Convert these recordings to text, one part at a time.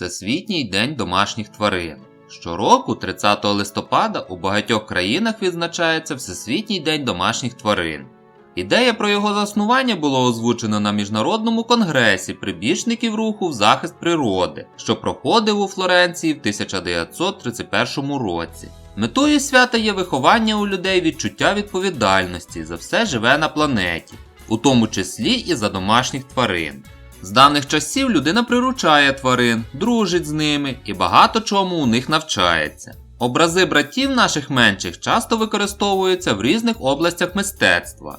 Всесвітній день домашніх тварин. Щороку, 30 листопада, у багатьох країнах відзначається Всесвітній день домашніх тварин. Ідея про його заснування була озвучена на міжнародному конгресі прибічників руху в захист природи, що проходив у Флоренції в 1931 році. Метою свята є виховання у людей відчуття відповідальності за все живе на планеті, у тому числі і за домашніх тварин. З давних часів людина приручає тварин, дружить з ними і багато чому у них навчається. Образи братів наших менших часто використовуються в різних областях мистецтва.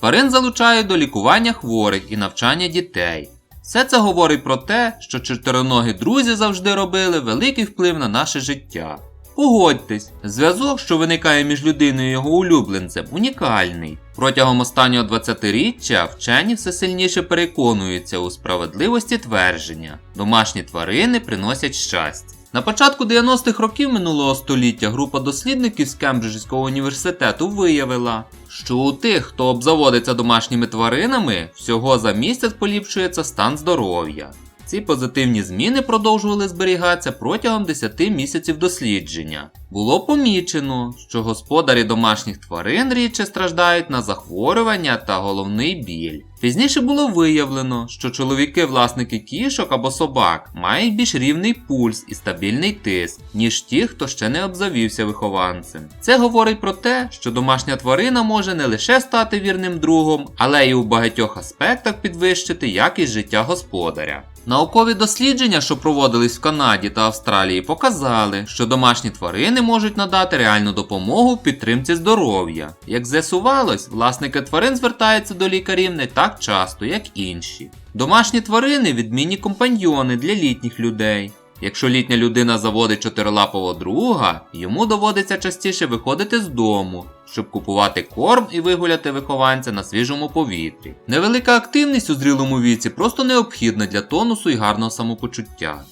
Тварин залучають до лікування хворих і навчання дітей. Все це говорить про те, що чотириногі друзі завжди робили великий вплив на наше життя. Погодьтесь, зв'язок, що виникає між людиною і його улюбленцем, унікальний. Протягом останнього 20-річчя вчені все сильніше переконуються у справедливості твердження: домашні тварини приносять щастя. На початку 90-х років минулого століття група дослідників з Кембриджського університету виявила, що у тих, хто обзаводиться домашніми тваринами, всього за місяць поліпшується стан здоров'я. Ці позитивні зміни продовжували зберігатися протягом 10 місяців дослідження. Було помічено, що господарі домашніх тварин рідше страждають на захворювання та головний біль. Пізніше було виявлено, що чоловіки-власники кішок або собак мають більш рівний пульс і стабільний тиск, ніж ті, хто ще не обзавівся вихованцем. Це говорить про те, що домашня тварина може не лише стати вірним другом, але й у багатьох аспектах підвищити якість життя господаря. Наукові дослідження, що проводились в Канаді та Австралії, показали, що домашні тварини можуть надати реальну допомогу в підтримці здоров'я. Як з'ясувалось, власники тварин звертаються до лікарів не так часто, як інші. Домашні тварини відмінні компаньйони для літніх людей. Якщо літня людина заводить чотирилапового друга, йому доводиться частіше виходити з дому, щоб купувати корм і вигуляти вихованця на свіжому повітрі. Невелика активність у зрілому віці просто необхідна для тонусу і гарного самопочуття.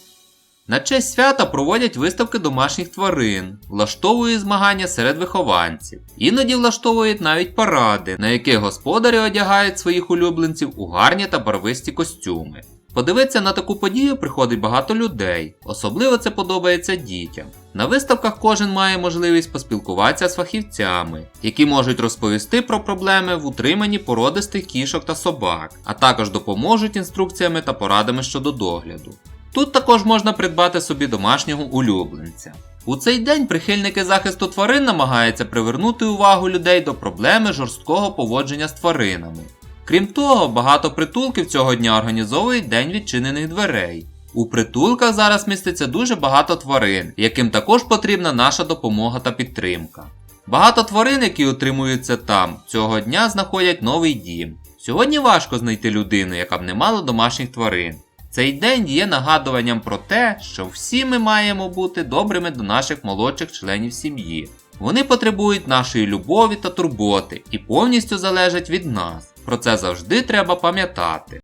На честь свята проводять виставки домашніх тварин, влаштовують змагання серед вихованців. Іноді влаштовують навіть паради, на яких господарі одягають своїх улюбленців у гарні та барвисті костюми. Подивитися на таку подію приходить багато людей, особливо це подобається дітям. На виставках кожен має можливість поспілкуватися з фахівцями, які можуть розповісти про проблеми в утриманні породистих кішок та собак, а також допоможуть інструкціями та порадами щодо догляду. Тут також можна придбати собі домашнього улюбленця. У цей день прихильники захисту тварин намагаються привернути увагу людей до проблеми жорсткого поводження з тваринами. Крім того, багато притулків цього дня організовують День відчинених дверей. У притулках зараз міститься дуже багато тварин, яким також потрібна наша допомога та підтримка. Багато тварин, які утримуються там, цього дня знаходять новий дім. Сьогодні важко знайти людину, яка б не мала домашніх тварин. Цей день є нагадуванням про те, що всі ми маємо бути добрими до наших молодших членів сім'ї. Вони потребують нашої любові та турботи і повністю залежать від нас. Про це завжди треба пам'ятати.